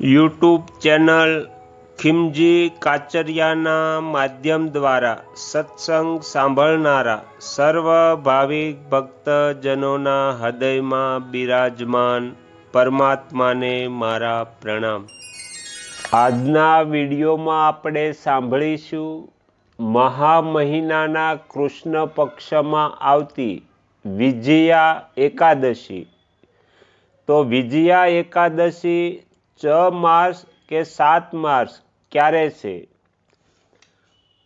YouTube channel ખિમજી કાચરિયાના માધ્યમ દ્વારા સત્સંગ સાંભળનારા સર્વ ભાવિક ભક્તજનોના હૃદયમાં બિરાજમાન પરમાત્માને મારા પ્રણામ. આજના વિડીયોમાં આપણે સાંભળીશું મહા મહિનાના કૃષ્ણ પક્ષમાં આવતી વિજયા એકાદશી. તો વિજયા એકાદશી ચ માર્ચ કે સાત માર્ચ ક્યારે છે?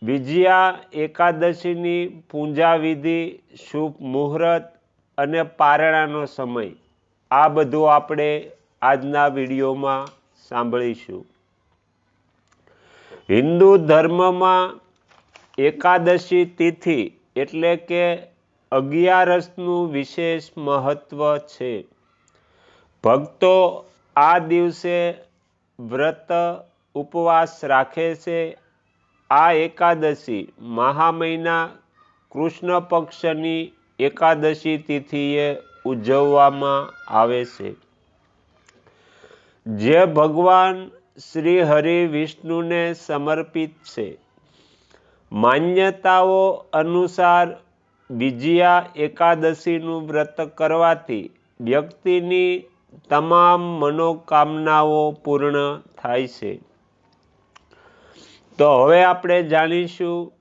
વિજયા એકાદશીની પૂજા વિધિ શુભ મુહૂર્ત અને પારણાનો સમય. આ બધું આપણે આજના વિડીયોમાં સાંભળીશું. હિન્દુ ધર્મમાં એકાદશી તિથિ એટલે કે અગિયારસનું વિશેષ મહત્વ છે. ભક્તો આ દિવસે વ્રત ઉપવાસ રાખે છે. આ એકાદશી મહા મહિના કૃષ્ણ પક્ષની એકાદશી તિથિએ ઉજવવામાં આવે છે. જે ભગવાન શ્રી હરિ વિષ્ણુને સમર્પિત છે. માન્યતાઓ અનુસાર બીજીયા એકાદશીનું વ્રત કરવાથી વ્યક્તિની તમામ મનોકામનાઓ પૂર્ણ થાય છે. તો હવે આપણે જાણીશું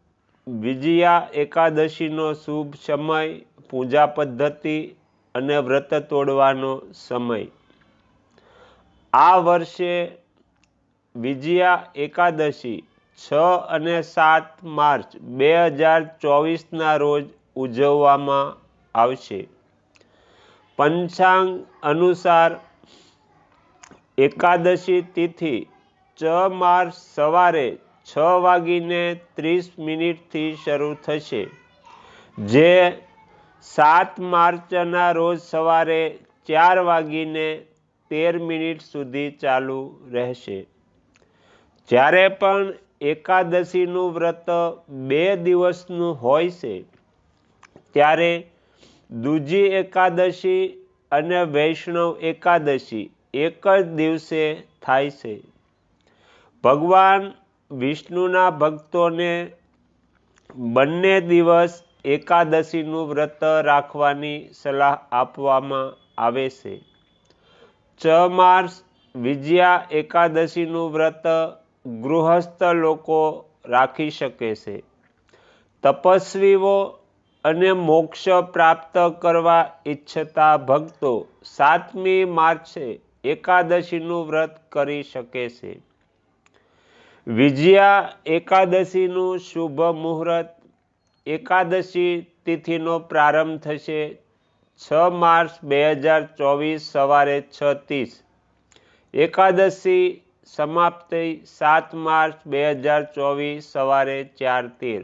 વિજયા એકાદશીનો શુભ સમય, પૂજા પદ્ધતિ અને વ્રત તોડવાનો સમય. આ વર્ષે વિજયા એકાદશી છ અને સાત માર્ચ બે હજાર ચોવીસના રોજ ઉજવવામાં આવશે. પંચાંગ અનુસાર એકાદશી તિથિ ચ માર્ચ સવારે છ વાગીને ત્રીસ મિનિટથી શરૂ થશે, જે સાત માર્ચના રોજ સવારે ચાર વાગીને તેર મિનિટ સુધી ચાલુ રહેશે. જ્યારે પણ એકાદશીનું વ્રત બે દિવસનું હોય છે, ત્યારે દૂજી એકાદશી અને વૈષ્ણવ એકાદશી એક જ દિવસે થાય છે. ભગવાન વિષ્ણુના ભક્તોને બંને દિવસ એકાદશીનું વ્રત રાખવાની સલાહ આપવામાં આવે છે. ચ માર્ચ વિજયા એકાદશીનું વ્રત ગૃહસ્થ લોકો રાખી શકે છે. તપસ્વીઓ અને મોક્ષ પ્રાપ્ત કરવા ઈચ્છતા ભક્તો સાતમી માર્ચે એકાદશીનું વ્રત કરી શકે છે. વિજયા એકાદશીનું શુભ મુહૂર્ત એકાદશી તિથિનો પ્રારંભ થશે છ માર્ચ બે હજાર ચોવીસ સવારે છ ત્રીસ. એકાદશી સમાપ્તિ સાત માર્ચ બે હજાર ચોવીસ સવારે ચાર તેર.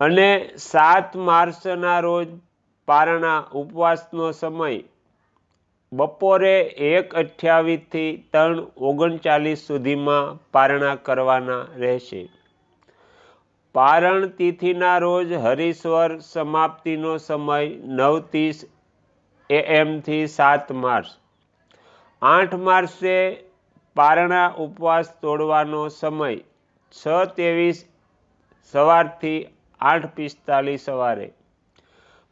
અને સાત માર્ચના રોજ પારણા ઉપવાસનો સમય બપોરે એક અઠ્યાવીસથી ત્રણ ઓગણચાલીસ સુધીમાં પારણા કરવાના રહેશે. પારણ તિથિના રોજ હરિશ્વર સમાપ્તિનો સમય નવ ત્રીસ એએમથી સાત માર્ચ. આઠ માર્ચે પારણા ઉપવાસ તોડવાનો સમય છ ત્રેવીસ સવારથી આઠ પિસ્તાલીસ સવારે.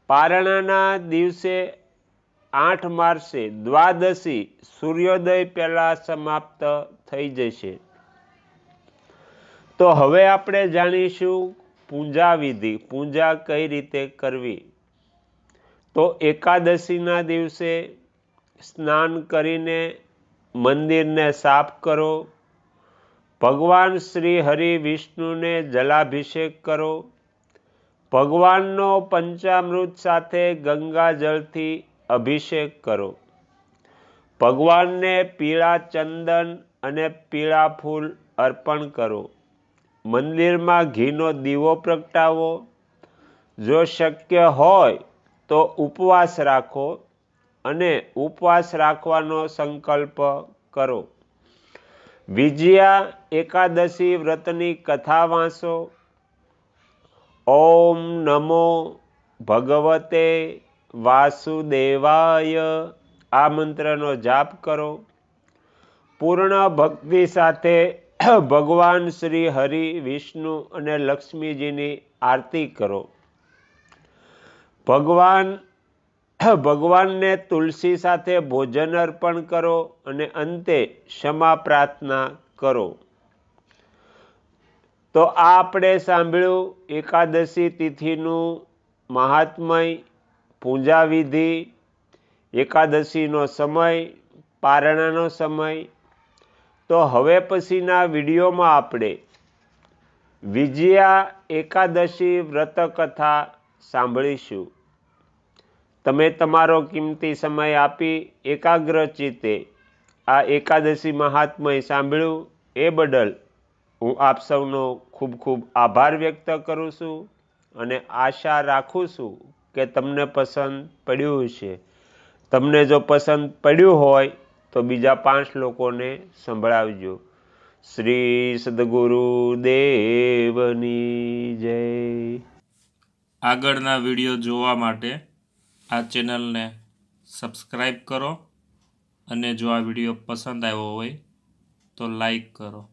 પારણાના દિવસે આઠ માર્ચે દ્વાદશી સૂર્યોદય પહેલાં સમાપ્ત થઈ જશે. તો હવે આપણે જાણીશું પૂજા વિધિ. પૂજા કઈ રીતે કરવી? તો એકાદશીના દિવસે સ્નાન કરીને મંદિરને સાફ કરો. ભગવાન શ્રી હરિ વિષ્ણુને જલાભિષેક કરો. ભગવાનનો પંચામૃત સાથે ગંગાજળથી અભિષેક કરો. ભગવાનને પીળા ચંદન અને પીળા ફૂલ અર્પણ કરો. મંદિરમાં ઘીનો દીવો પ્રગટાવો. જો શક્ય હોય તો ઉપવાસ રાખો અને ઉપવાસ રાખવાનો સંકલ્પ કરો. વિજયા એકાદશી વ્રતની કથા વાંચો. ઓમ નમો ભગવતે વાસુદેવાય. આ મંત્રનો જાપ કરો. પૂર્ણ ભક્તિ સાથે ભગવાન શ્રી હરિ વિષ્ણુ અને લક્ષ્મીજીની આરતી કરો. ભગવાન ભગવાનને તુલસી સાથે ભોજન અર્પણ કરો અને અંતે ક્ષમા પ્રાર્થના કરો. તો આ આપણે સાંભળ્યું એકાદશી તિથિનું મહાત્મય પૂજા વિધિ એકાદશીનો સમય, પારણાનો સમય. તો હવે પછીના વિડીયોમાં આપણે વિજયા એકાદશી વ્રત કથા સાંભળીશું. તમે તમારો કિંમતી સમય આપી એકાગ્ર ચિત્તે આ એકાદશી મહાત્મય સાંભળ્યું એ બદલ હું આપ સૌનો ખૂબ ખૂબ આભાર વ્યક્ત કરું છું અને આશા રાખું છું કે તમને પસંદ પડ્યું છે તમને જો પસંદ પડ્યું હોય તો બીજા પાંચ લોકોને સંભળાવજો. શ્રી સદગુરુ દેવની જય. આગળના વીડિયો જોવા માટે આ ચેનલને સબસ્ક્રાઈબ કરો અને જો આ વીડિયો પસંદ આવ્યો હોય તો લાઈક કરો.